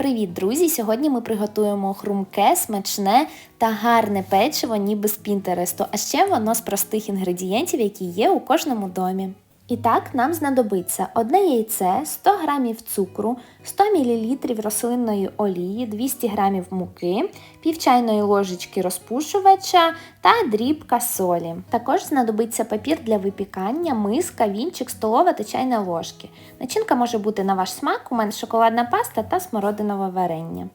Привіт, друзі! Сьогодні ми приготуємо хрумке, смачне та гарне печиво, ніби з Пінтересту, а ще воно з простих інгредієнтів, які є у кожному домі. І так, нам знадобиться одне яйце, 100 г цукру, 100 мл рослинної олії, 200 г муки, пів чайної ложечки розпушувача та дрібка солі. Також знадобиться папір для випікання, миска, вінчик, столова та чайна ложки. Начинка може бути на ваш смак, у мене шоколадна паста та смородинове варення.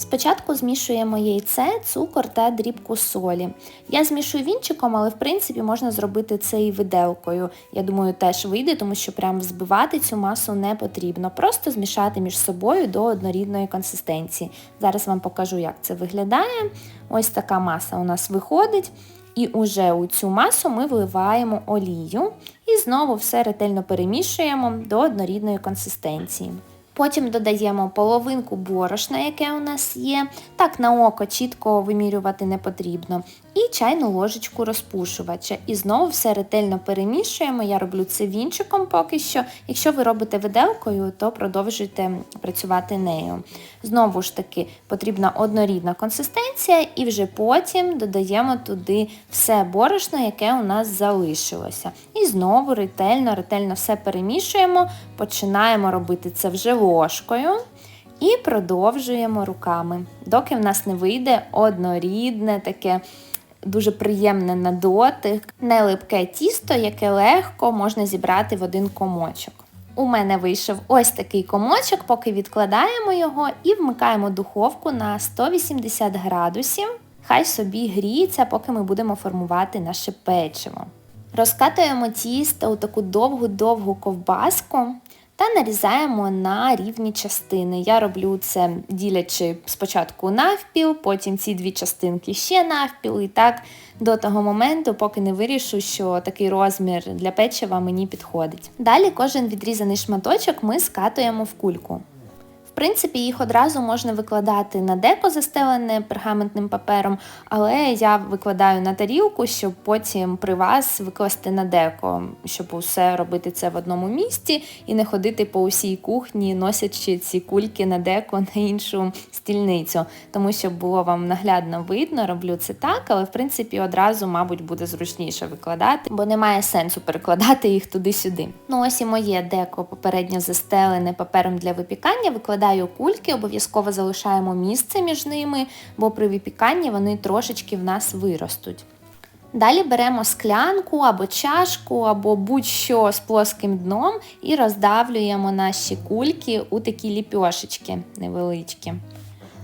Спочатку змішуємо яйце, цукор та дрібку солі. Я змішую вінчиком, але в принципі можна зробити це і виделкою. Я думаю, теж вийде, тому що прям взбивати цю масу не потрібно. Просто змішати між собою до однорідної консистенції. Зараз вам покажу, як це виглядає. Ось така маса у нас виходить. І уже у цю масу ми вливаємо олію і знову все ретельно перемішуємо до однорідної консистенції. Потім додаємо половинку борошна, яке у нас є. Так на око чітко вимірювати не потрібно. І чайну ложечку розпушувача. І знову все ретельно перемішуємо. Я роблю це вінчиком поки що. Якщо ви робите виделкою, то продовжуйте працювати нею. Знову ж таки, потрібна однорідна консистенція, і вже потім додаємо туди все борошно, яке у нас залишилося. І знову ретельно, ретельно все перемішуємо, починаємо робити це вже ложкою. І продовжуємо руками, доки в нас не вийде однорідне, таке дуже приємне на дотик, нелипке тісто, яке легко можна зібрати в один комочок. У мене вийшов ось такий комочок, поки відкладаємо його і вмикаємо духовку на 180 градусів. Хай собі гріється, поки ми будемо формувати наше печиво. Розкатуємо тісто у таку довгу-довгу ковбаску та нарізаємо на рівні частини. Я роблю це ділячи спочатку навпіл, потім ці дві частинки ще навпіл, і так до того моменту, поки не вирішу, що такий розмір для печива мені підходить. Далі кожен відрізаний шматочок ми скатуємо в кульку. Принципі, їх одразу можна викладати на деко, застелене пергаментним папером, але я викладаю на тарілку, щоб потім при вас викласти на деко, щоб усе робити це в одному місці і не ходити по усій кухні, носячи ці кульки на деко на іншу стільницю. Тому що було вам наглядно видно, роблю це так, але в принципі одразу, мабуть, буде зручніше викладати, бо немає сенсу перекладати їх туди-сюди. Ну ось і моє деко попередньо застелене папером для випікання. Викладаю Викладаю кульки, обов'язково залишаємо місце між ними, бо при випіканні вони трошечки в нас виростуть. Далі беремо склянку або чашку, або будь-що з плоским дном і роздавлюємо наші кульки у такі ліпьошечки невеличкі.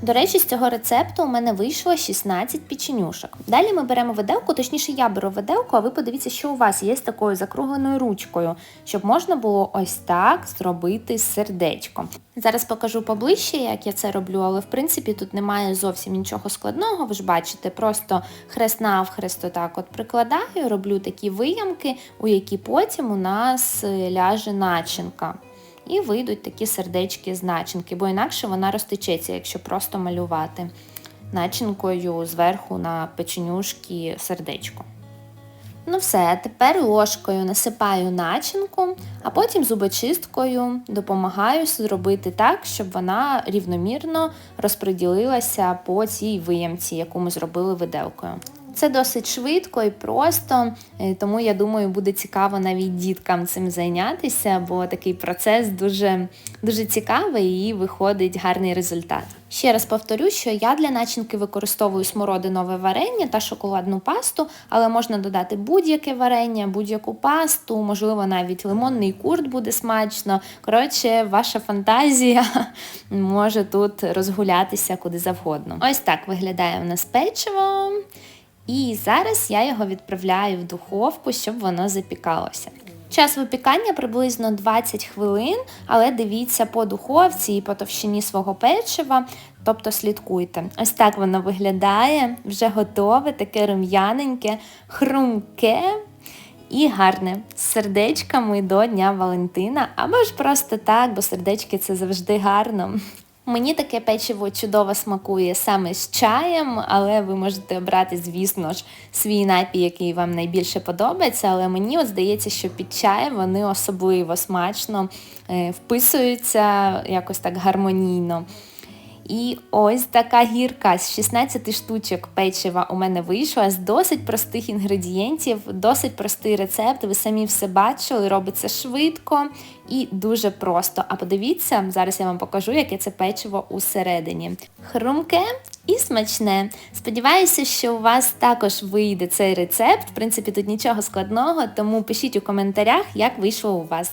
До речі, з цього рецепту у мене вийшло 16 печенюшок. Далі ми беремо виделку, точніше, я беру виделку, а ви подивіться, що у вас є з такою закругленою ручкою, щоб можна було ось так зробити сердечко. Зараз покажу поближче, як я це роблю, але в принципі тут немає зовсім нічого складного. Ви ж бачите, просто хрест навхрест отак от прикладаю, роблю такі виямки, у які потім у нас е, ляже начинка і вийдуть такі сердечки з начинки, бо інакше вона розтечеться, якщо просто малювати начинкою зверху на печенюшки сердечко. Ну все, тепер ложкою насипаю начинку, а потім зубочисткою допомагаю зробити так, щоб вона рівномірно розподілилася по цій виямці, яку ми зробили виделкою. Це досить швидко і просто, е, тому я думаю, буде цікаво навіть діткам цим зайнятися, бо такий процес дуже дуже цікавий і виходить гарний результат. Ще раз повторю, що я для начинки використовую смородинове варення та шоколадну пасту, але можна додати будь-яке варення, будь-яку пасту, можливо, навіть лимонний курт буде смачно. Коротше, ваша фантазія може тут розгулятися куди завгодно. Ось так виглядає в нас печиво. І зараз я його відправляю в духовку, щоб воно запікалося. Час випікання приблизно 20 хвилин, але дивіться по духовці і по товщині свого печива, тобто слідкуйте. Ось так воно виглядає, вже готове, таке рум'яненьке, хрумке і гарне з сердечками до Дня Валентина, або ж просто так, бо сердечки це завжди гарно. Мені таке печиво чудово смакує саме з чаєм, але ви можете обрати, звісно ж, свій напій, який вам найбільше подобається. Але мені от здається, що під чаєм вони особливо смачно е, вписуються якось так гармонійно. І ось така гірка з 16 штучок печива у мене вийшла з досить простих інгредієнтів, досить простий рецепт. Ви самі все бачили, робиться швидко і дуже просто. А подивіться, зараз я вам покажу, яке це печиво усередині. Хрумке і смачне. Сподіваюся, що у вас також вийде цей рецепт. В принципі, тут нічого складного, тому пишіть у коментарях, як вийшло у вас.